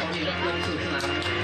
ต你นนี้เ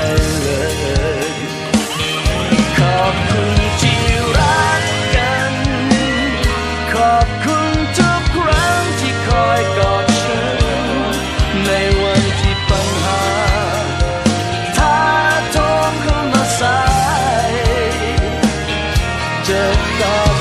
took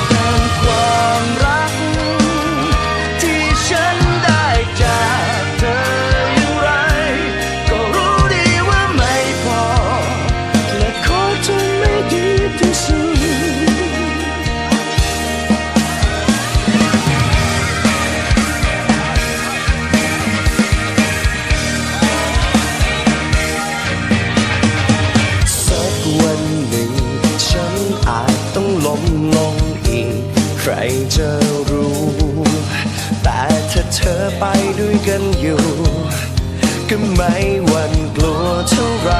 จะรู้ แต่ถ้าเธอไปด้วยกันอยู่ ก็ไม่หวั่นกลัวเท่าไร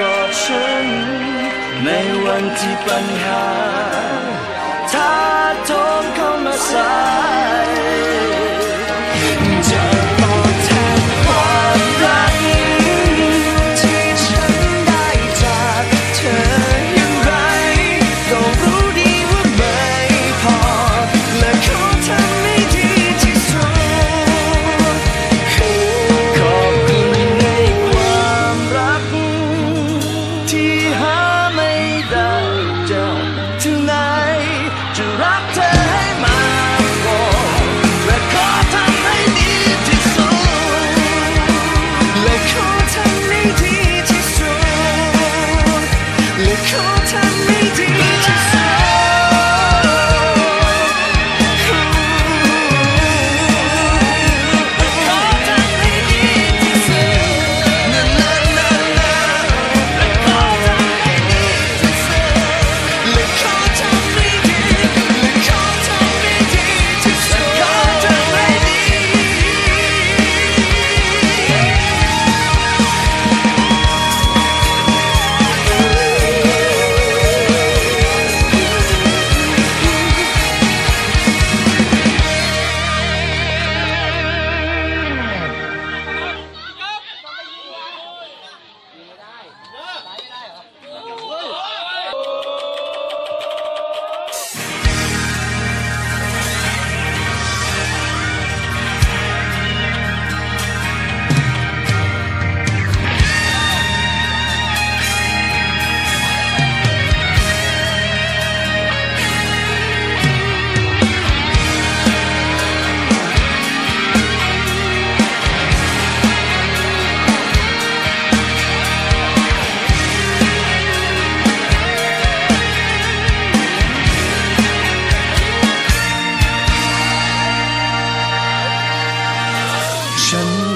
กอดฉัน ในวันที่ปัญหาท้าโถมเข้ามาส